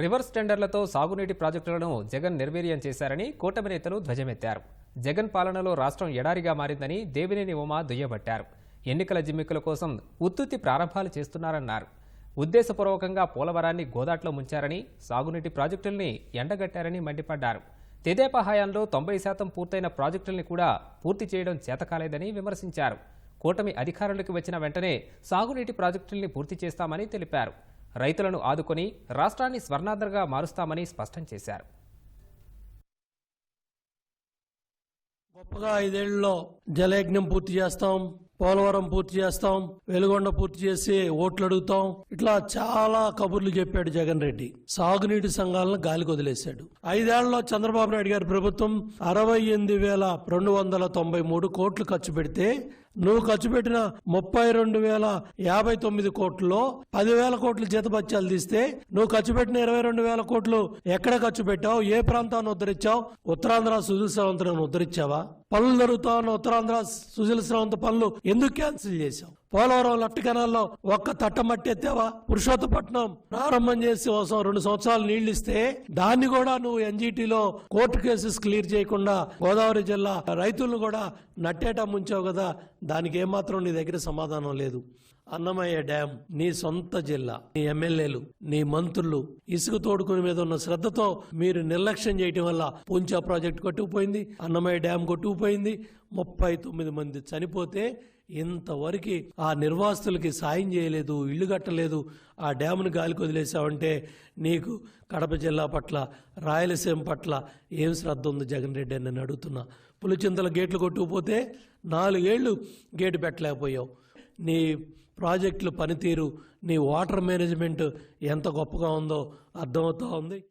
Reverse టెండర్లతో సాగునీటి ప్రాజెక్టులను జగన్ నిర్వీర్యం చేశారని కూటమి నేతలు ధ్వజమెత్తారు. జగన్ పాలనలో రాష్ట్రం ఎడారిగా మారిందని దేవినేని ఉమా దుయ్యబట్టారు. ఎన్నికల జిమ్మికుల కోసం ఉత్తుత్తి ప్రారంభాలు చేస్తున్నారన్నారు. ఉద్దేశపూర్వకంగా పోలవరాన్ని గోదాట్లో ముంచారని సాగునీటి ప్రాజెక్టుల్ని ఎండగట్టారని మండిపడ్డారు. తెదేపా హయాంలో తొంభై శాతం పూర్తయిన ప్రాజెక్టుల్ని కూడా పూర్తి చేయడం చేతకాలేదని విమర్శించారు. కూటమి అధికారులకు వచ్చిన వెంటనే సాగునీటి ప్రాజెక్టుల్ని పూర్తి చేస్తామని తెలిపారు. రైతులను ఆదుకొని రాష్ట్రాన్ని స్వర్ణాంధ్రగా మారుస్తామని స్పష్టం చేశారు. గొప్పగా ఐదేళ్ళలో జలయజ్ఞం పూర్తి చేస్తాం పోలవరం పూర్తి చేస్తాం వెలుగొండ పూర్తి చేసి ఓట్లు అడుగుతాం. ఇట్లా చాలా కబుర్లు చెప్పాడు జగన్ రెడ్డి. సాగునీటి సంఘాలను గాలికి వదిలేశాడు. ఐదేళ్ళలో చంద్రబాబు నాయుడు గారి ప్రభుత్వం అరవై ఎనిమిది వేల రెండు వందల తొంభై మూడు కోట్లు ఖర్చు పెడితే నువ్వు ఖర్చు పెట్టిన ముప్పై రెండు వేల యాభై తొమ్మిది కోట్లలో పదివేల కోట్లు జీతపత్యాలు తీస్తే నువ్వు ఖర్చు పెట్టిన ఇరవై రెండు వేల కోట్లు ఎక్కడ ఖర్చు పెట్టావు? ఏ ప్రాంతాన్ని ఉద్ధరించావు? ఉత్తరాంధ్ర సుజల శ్రవంతులను ఉద్ధరించావా? పనులు జరుగుతావు ఉత్తరాంధ్ర సుజల శ్రవంత పనులు ఎందుకు క్యాన్సిల్ చేశావు? పోలవరం లెఫ్ట్ కెనాల్లో ఒక్క తట్ట మట్టి ఎత్తావా పురుషోత్తపట్నం ప్రారంభం చేసి కోసం రెండు సంవత్సరాలు నీళ్ళు ఇస్తే దాన్ని కూడా నువ్వు ఎన్జీటీలో కోర్టు కేసెస్ క్లియర్ చేయకుండా గోదావరి జిల్లా రైతులను కూడా నట్టేట ముంచావు కదా. దానికి ఏమాత్రం నీ దగ్గర సమాధానం లేదు. అన్నమయ్య డ్యాం నీ సొంత జిల్లా. నీ ఎమ్మెల్యేలు నీ మంత్రులు ఇసుక తోడుకుని మీద ఉన్న శ్రద్ధతో మీరు నిర్లక్ష్యం చేయటం వల్ల పుంచా ప్రాజెక్ట్ కొట్టుకుపోయింది అన్నమయ్య డ్యాం కొట్టుకుపోయింది. ముప్పై తొమ్మిది మంది చనిపోతే ఇంతవరకు ఆ నిర్వాసితులకి సాయం చేయలేదు ఇల్లు కట్టలేదు ఆ డ్యామ్ను గాలికి వదిలేసావంటే నీకు కడప జిల్లా పట్ల రాయలసీమ పట్ల ఏం శ్రద్ధ ఉంది జగన్ రెడ్డి అని నేను అడుగుతున్నా. పులిచింతల గేట్లు కొట్టుకుపోతే నాలుగేళ్ళు గేటు పెట్టలేకపోయావు. నీ ప్రాజెక్టుల పనితీరు నీ వాటర్ మేనేజ్మెంట్ ఎంత గొప్పగా ఉందో అర్థమవుతూ ఉంది.